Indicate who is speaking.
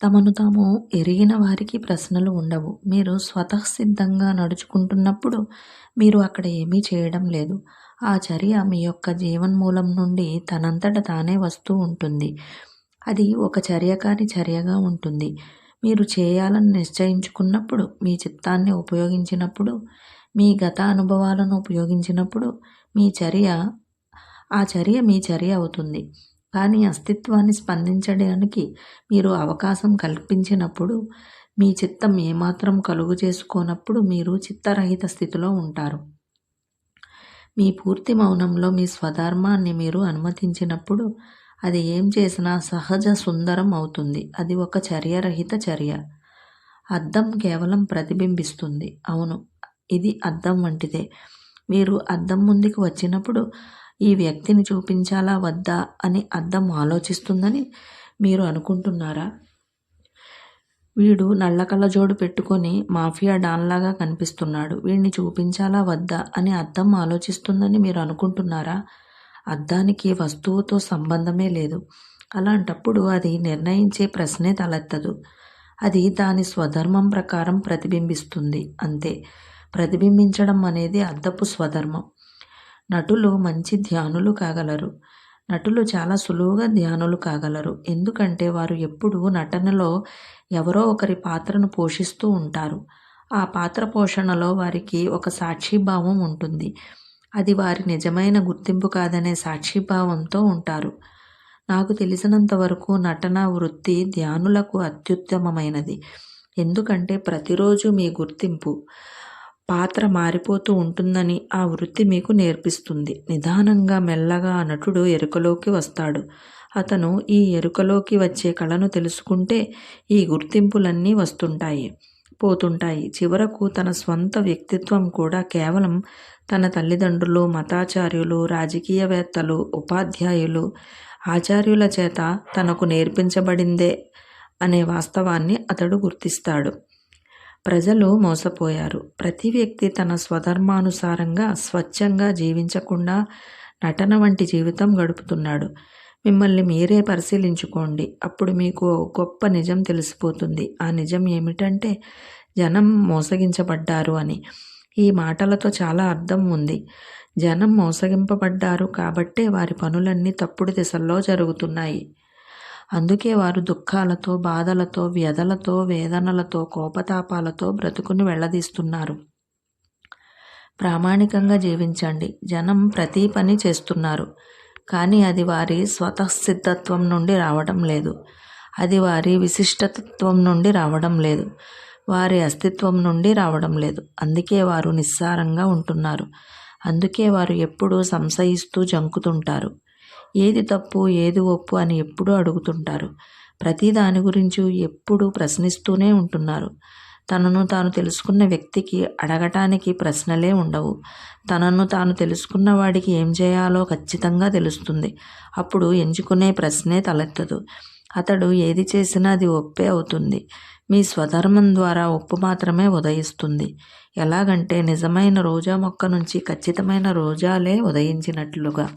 Speaker 1: తమను తాము ఎరిగిన వారికి ప్రశ్నలు ఉండవు. మీరు స్వతఃసిద్ధంగా నడుచుకుంటున్నప్పుడు మీరు అక్కడ ఏమీ చేయడం లేదు. ఆ చర్య మీ యొక్క జీవన్మూలం నుండి తనంతట తానే వస్తూ ఉంటుంది. అది ఒక చర్య కాని చర్యగా ఉంటుంది. మీరు చేయాలని నిశ్చయించుకున్నప్పుడు మీ చిత్తాన్ని ఉపయోగించినప్పుడు మీ గత అనుభవాలను ఉపయోగించినప్పుడు మీ చర్య ఆ చర్య మీ చర్య అవుతుంది. కానీ అస్తిత్వాన్ని స్పందించడానికి మీరు అవకాశం కల్పించినప్పుడు మీ చిత్తం ఏమాత్రం కలుగు చేసుకోనప్పుడు మీరు చిత్తరహిత స్థితిలో ఉంటారు. మీ పూర్తి మౌనంలో మీ స్వధర్మాన్ని మీరు అనుమతించినప్పుడు అది ఏం చేసినా సహజ సుందరం అవుతుంది. అది ఒక చర్యరహిత చర్య. అద్దం కేవలం ప్రతిబింబిస్తుంది. అవును ఇది అద్దం వంటిదే. మీరు అద్దం ముందుకు వచ్చినప్పుడు ఈ వ్యక్తిని చూపించాలా వద్దా అని అద్దం ఆలోచిస్తుందని మీరు అనుకుంటున్నారా? వీడు నల్ల జోడు పెట్టుకొని మాఫియా డాన్లాగా కనిపిస్తున్నాడు. వీడిని చూపించాలా వద్దా అని అద్దం ఆలోచిస్తుందని మీరు అనుకుంటున్నారా? అద్దానికి వస్తువుతో సంబంధమే లేదు. అలాంటప్పుడు అది నిర్ణయించే ప్రశ్నే తలెత్తదు. అది దాని స్వధర్మం ప్రకారం ప్రతిబింబిస్తుంది. అంతే. ప్రతిబింబించడం అనేది అద్దపు స్వధర్మం. నటులు మంచి ధ్యానులు కాగలరు. నటులు చాలా సులువుగా ధ్యానులు కాగలరు. ఎందుకంటే వారు ఎప్పుడూ నటనలో ఎవరో ఒకరి పాత్రను పోషిస్తూ ఉంటారు. ఆ పాత్ర పోషణలో వారికి ఒక సాక్షిభావం ఉంటుంది. అది వారి నిజమైన గుర్తింపు కాదనే సాక్షిభావంతో ఉంటారు. నాకు తెలిసినంత వరకు నటన వృత్తి ధ్యానులకు అత్యుత్తమమైనది. ఎందుకంటే ప్రతిరోజు మీ గుర్తింపు పాత్ర మారిపోతూ ఉంటుందని ఆ వృత్తి మీకు నేర్పిస్తుంది. నిదానంగా మెల్లగా నటుడు ఎరుకలోకి వస్తాడు. అతను ఈ ఎరుకలోకి వచ్చే కళను తెలుసుకుంటే ఈ గుర్తింపులన్నీ వస్తుంటాయి పోతుంటాయి. చివరకు తన స్వంత వ్యక్తిత్వం కూడా కేవలం తన తల్లిదండ్రులు మతాచార్యులు రాజకీయవేత్తలు ఉపాధ్యాయులు ఆచార్యుల చేత తనకు నేర్పించబడిందే అనే వాస్తవాన్ని అతడు గుర్తిస్తాడు. ప్రజలు మోసపోయారు. ప్రతి వ్యక్తి తన స్వధర్మానుసారంగా స్వచ్ఛంగా జీవించకుండా నటన వంటి జీవితం గడుపుతున్నాడు. మిమ్మల్ని మీరే పరిశీలించుకోండి. అప్పుడు మీకు గొప్ప నిజం తెలిసిపోతుంది. ఆ నిజం ఏమిటంటే జనం మోసగించబడ్డారు అని. ఈ మాటలతో చాలా అర్థం ఉంది. జనం మోసగింపబడ్డారు కాబట్టే వారి పనులన్నీ తప్పుడు దిశల్లో జరుగుతున్నాయి. అందుకే వారు దుఃఖాలతో బాధలతో వ్యధలతో వేదనలతో కోపతాపాలతో బ్రతుకుని వెళ్ళదీస్తున్నారు ప్రామాణికంగా జీవించండి. జనం ప్రతి పని చేస్తున్నారు. కానీ అది వారి స్వతసిద్ధత్వం నుండి రావడం లేదు. అది వారి విశిష్టతత్వం నుండి రావడం లేదు. వారి అస్తిత్వం నుండి రావడం లేదు. అందుకే వారు నిస్సారంగా ఉంటున్నారు. అందుకే వారు ఎప్పుడూ సంశయిస్తూ జంకుతుంటారు. ఏది తప్పు ఏది ఒప్పు అని ఎప్పుడూ అడుగుతుంటారు. ప్రతి దాని గురించి ఎప్పుడూ ప్రశ్నిస్తూనే ఉంటున్నారు. తనను తాను తెలుసుకున్న వ్యక్తికి అడగటానికి ప్రశ్నలే ఉండవు. తనను తాను తెలుసుకున్న వాడికి ఏం చేయాలో ఖచ్చితంగా తెలుస్తుంది. అప్పుడు ఎంచుకునే ప్రశ్నే తలెత్తదు. అతడు ఏది చేసినా అది ఒప్పే అవుతుంది. మీ స్వధర్మం ద్వారా ఒప్పు మాత్రమే ఉదయిస్తుంది. ఎలాగంటే నిజమైన రోజా మొక్క నుంచి ఖచ్చితమైన రోజాలే ఉదయించినట్లుగా.